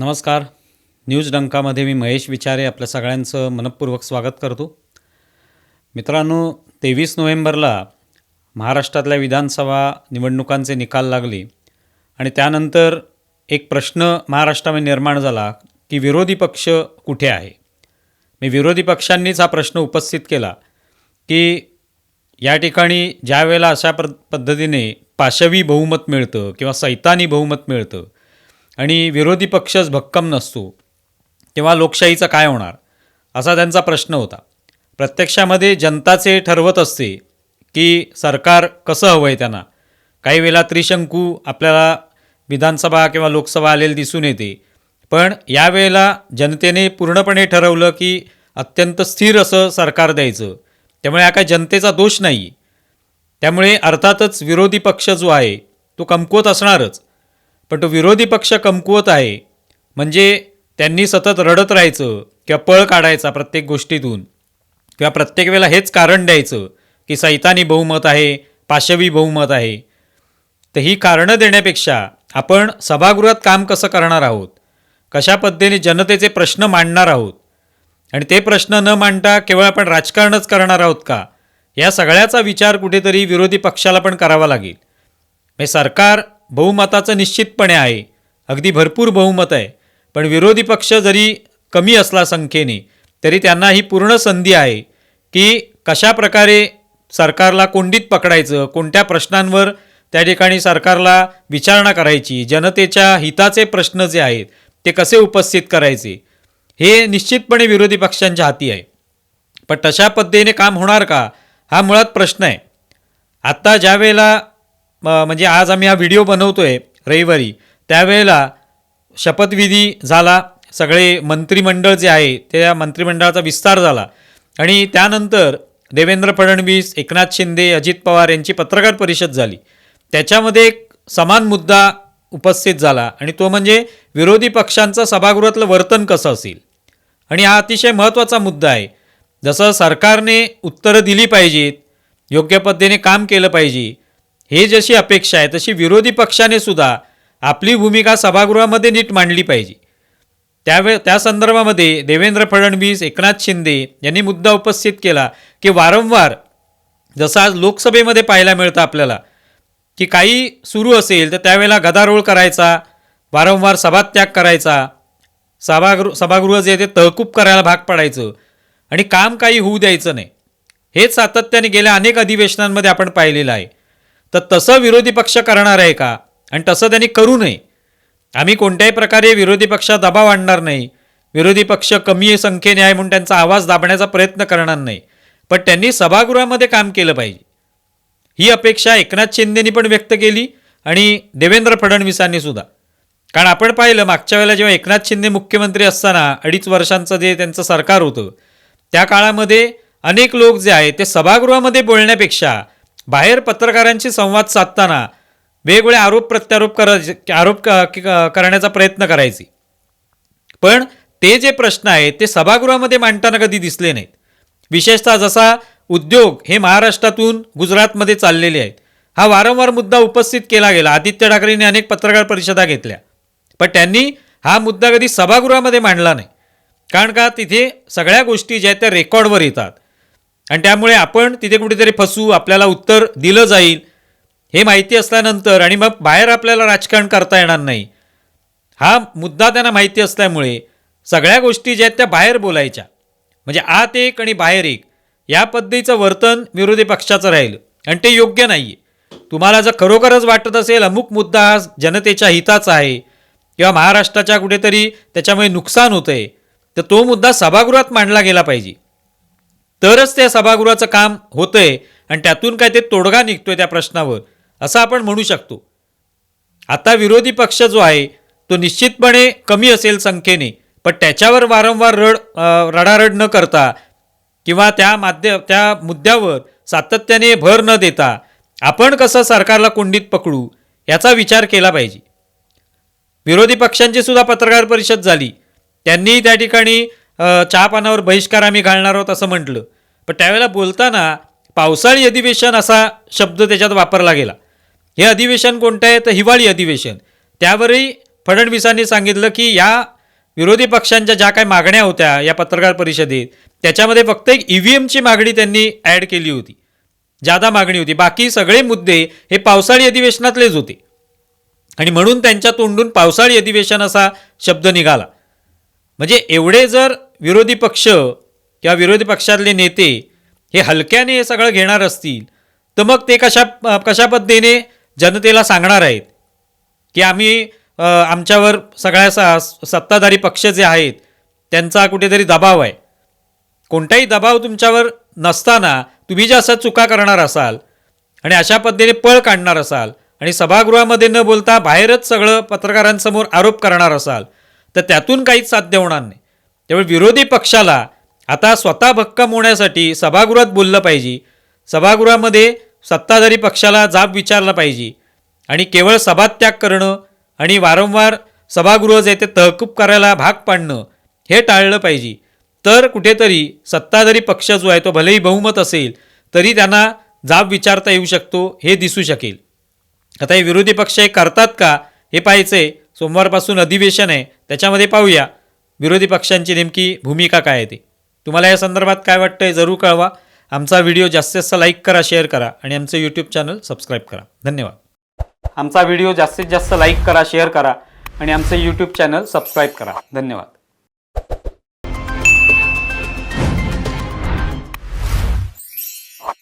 नमस्कार. न्यूज डंकामध्ये मी महेश विचारे आपल्या सगळ्यांचं मनपूर्वक स्वागत करतो. मित्रांनो तेवीस नोव्हेंबरला महाराष्ट्रातल्या विधानसभा निवडणुकांचे निकाल लागले आणि त्यानंतर एक प्रश्न महाराष्ट्रामध्ये निर्माण झाला की विरोधी पक्ष कुठे आहे? मी विरोधी पक्षांनीच हा प्रश्न उपस्थित केला की या ठिकाणी ज्या वेळेला अशा पद्धतीने पाशवी बहुमत मिळतं किंवा सैतानी बहुमत मिळतं आणि विरोधी पक्षच भक्कम नसतो तेव्हा लोकशाहीचं काय होणार? असा त्यांचा प्रश्न होता. प्रत्यक्षामध्ये जनताचे ठरवत असते की सरकार कसं हवं आहे त्यांना. काही वेळेला त्रिशंकू आपल्याला विधानसभा किंवा लोकसभा आलेली दिसून येते. पण यावेळेला जनतेने पूर्णपणे ठरवलं की अत्यंत स्थिर असं सरकार द्यायचं. त्यामुळे हा काय जनतेचा दोष नाही. त्यामुळे अर्थातच विरोधी पक्ष जो आहे तो कमकुवत असणारच. पण तो विरोधी पक्ष कमकुवत आहे. म्हणजे त्यांनी सतत रडत राहायचं किंवा पळ काढायचा प्रत्येक गोष्टीतून. किंवा प्रत्येक वेळेला हेच कारण द्यायचं की सैतानी बहुमत आहे पाशवी बहुमत आहे. तर ही कारणं देण्यापेक्षा आपण सभागृहात काम कसं करणार आहोत? कशा पद्धतीने जनतेचे प्रश्न मांडणार आहोत? आणि ते प्रश्न न मांडता केवळ आपण राजकारणच करणार आहोत का? या सगळ्याचा विचार कुठेतरी विरोधी पक्षाला पण करावा लागेल. म्हणजे सरकार बहुमताचं निश्चितपणे आहे. अगदी भरपूर बहुमत आहे. पण विरोधी पक्ष जरी कमी असला संख्येने तरी त्यांना ही पूर्ण संधी आहे की कशा प्रकारे सरकारला कोंडीत पकडायचं कोणत्या प्रश्नांवर त्या ठिकाणी सरकारला विचारणा करायची जनतेच्या हिताचे प्रश्न जे आहेत ते कसे उपस्थित करायचे हे निश्चितपणे विरोधी पक्षांच्या हाती आहे. पण तशा पद्धतीने काम होणार का हा मुळात प्रश्न आहे. आत्ता ज्या वेळेला म्हणजे आज आम्ही हा व्हिडिओ बनवतो आहे रविवारी. त्यावेळेला शपथविधी झाला. सगळे मंत्रिमंडळ जे आहे त्या मंत्रिमंडळाचा विस्तार झाला. आणि त्यानंतर देवेंद्र फडणवीस एकनाथ शिंदे अजित पवार यांची पत्रकार परिषद झाली. त्याच्यामध्ये एक समान मुद्दा उपस्थित झाला आणि तो म्हणजे विरोधी पक्षांचं सभागृहातलं वर्तन कसं असेल? आणि हा अतिशय महत्त्वाचा मुद्दा आहे. जसं सरकारने उत्तरं दिली पाहिजेत योग्य पद्धतीने काम केलं पाहिजे हे जशी अपेक्षा आहे तशी विरोधी पक्षाने सुद्धा आपली भूमिका सभागृहामध्ये नीट मांडली पाहिजे. त्यावे त्या संदर्भामध्ये देवेंद्र फडणवीस एकनाथ शिंदे यांनी मुद्दा उपस्थित केला की वारंवार जसं आज लोकसभेमध्ये पाहायला मिळतं आपल्याला की काही सुरू असेल तर त्यावेळेला गदारोळ करायचा वारंवार सभात्याग करायचा सभागृह सभागृह जे आहे ते तहकूब करायला भाग पडायचं आणि काम काही होऊ द्यायचं नाही. हेच सातत्याने गेल्या अनेक अधिवेशनांमध्ये आपण पाहिलेलं आहे. तर तसं विरोधी पक्ष करणार आहे का? आणि तसं त्यांनी करू नये. आम्ही कोणत्याही प्रकारे विरोधी पक्षात दबाव आणणार नाही. विरोधी पक्ष कमी संख्येने आहे म्हणून त्यांचा आवाज दाबण्याचा प्रयत्न करणार नाही. पण त्यांनी सभागृहामध्ये काम केलं पाहिजे. ही अपेक्षा एकनाथ शिंदेनी पण व्यक्त केली आणि देवेंद्र फडणवीसांनी सुद्धा. कारण आपण पाहिलं मागच्या वेळेला जेव्हा एकनाथ शिंदे मुख्यमंत्री असताना अडीच वर्षांचं जे त्यांचं सरकार होतं त्या काळामध्ये अनेक लोक जे आहेत ते सभागृहामध्ये बोलण्यापेक्षा बाहेर पत्रकारांशी संवाद साधताना वेगवेगळे आरोप प्रत्यारोप करायचे आरोप क- करण्याचा प्रयत्न करायचे. पण ते जे प्रश्न आहेत ते सभागृहामध्ये मांडताना कधी दिसले नाहीत. विशेषतः जसा उद्योग हे महाराष्ट्रातून गुजरातमध्ये चाललेले आहेत. हा वारंवार मुद्दा उपस्थित केला गेला. आदित्य ठाकरेंनी अनेक पत्रकार परिषदा घेतल्या. पण त्यांनी हा मुद्दा कधी सभागृहामध्ये मांडला नाही. कारण का तिथे सगळ्या गोष्टी ज्या आहेत त्या रेकॉर्डवर येतात. आणि त्यामुळे आपण तिथे कुठेतरी फसू आपल्याला उत्तर दिलं जाईल हे माहिती असल्यानंतर आणि मग बाहेर आपल्याला राजकारण करता येणार नाही. हा मुद्दा त्यांना माहिती असल्यामुळे सगळ्या गोष्टी ज्या आहेत त्या बाहेर बोलायच्या. म्हणजे आत एक आणि बाहेर एक. या पद्धतीचं वर्तन विरोधी पक्षाचं राहील आणि ते योग्य नाही आहे तुम्हाला जर खरोखरच वाटत असेल अमुक मुद्दा हा जनतेच्या हिताचा आहे किंवा महाराष्ट्राच्या कुठेतरी त्याच्यामुळे नुकसान होतं आहे तर तो मुद्दा सभागृहात मांडला गेला पाहिजे. तरच त्या सभागृहाचं काम होतंय आणि त्यातून काय ते तोडगा निघतोय त्या प्रश्नावर असं आपण म्हणू शकतो. आता विरोधी पक्ष जो आहे तो निश्चितपणे कमी असेल संख्येने पण त्याच्यावर वारंवार रड रडारड न करता किंवा त्या माध्य त्या मुद्द्यावर सातत्याने भर न देता आपण कसं सरकारला कोंडीत पकडू याचा विचार केला पाहिजे. विरोधी पक्षांची सुद्धा पत्रकार परिषद झाली. त्यांनी त्या ठिकाणी चहापानावर बहिष्कार आम्ही घालणार आहोत असं म्हटलं. पण त्यावेळेला बोलताना पावसाळी अधिवेशन असा शब्द त्याच्यात वापरला गेला. हे अधिवेशन कोणतं आहे? तर हिवाळी अधिवेशन. त्यावरही फडणवीसांनी सांगितलं की या विरोधी पक्षांच्या ज्या काही मागण्या होत्या या पत्रकार परिषदेत त्याच्यामध्ये फक्त एक ई व्ही एमची मागणी त्यांनी ॲड केली होती. जादा मागणी होती. बाकी सगळे मुद्दे हे पावसाळी अधिवेशनातलेच होते. आणि म्हणून त्यांच्या तोंडून पावसाळी अधिवेशन असा शब्द निघाला. म्हणजे एवढे जर विरोधी पक्ष किंवा विरोधी पक्षातले नेते हे हलक्याने हे सगळं घेणार असतील तर मग ते कशा कशा पद्धतीने जनतेला सांगणार आहेत? की आम्ही आमच्यावर सगळ्या सा सत्ताधारी पक्ष जे आहेत त्यांचा कुठेतरी दबाव आहे. कोणताही दबाव तुमच्यावर नसताना तुम्ही ज्या अशा चुका करणार असाल आणि अशा पद्धतीने पळ काढणार असाल आणि सभागृहामध्ये न बोलता बाहेरच सगळं पत्रकारांसमोर आरोप करणार असाल तर त्यातून काहीच साध्य होणार नाही. त्यामुळे विरोधी पक्षाला आता स्वतः भक्कम होण्यासाठी सभागृहात बोललं पाहिजे. सभागृहामध्ये सत्ताधारी पक्षाला जाब विचारला पाहिजे. आणि केवळ सभात्याग करणं आणि वारंवार सभागृह जे ते तहकूब करायला भाग पाडणं हे टाळलं पाहिजे. तर कुठेतरी सत्ताधारी पक्ष जो आहे तो भलेही बहुमत असेल तरी त्यांना जाब विचारता येऊ शकतो हे दिसू शकेल. आता हे विरोधी पक्ष हे करतात का हे पाहायचं आहे सोमवारपासून अधिवेशन आहे. त्याच्यामध्ये पाहूया. विरोधी पक्षांची नेमकी भूमिका काय आहे ती? तुम्हाला या संदर्भात काय वाटतं आहे जरूर कळवा. आमचा व्हिडिओ जास्तीत जास्त लाईक करा शेअर करा आणि आमचं यूट्यूब चॅनल सबस्क्राईब करा. धन्यवाद. आमचा व्हिडिओ जास्तीत जास्त लाईक करा शेअर करा आणि आमचं यूट्यूब चॅनल सबस्क्राईब करा. धन्यवाद.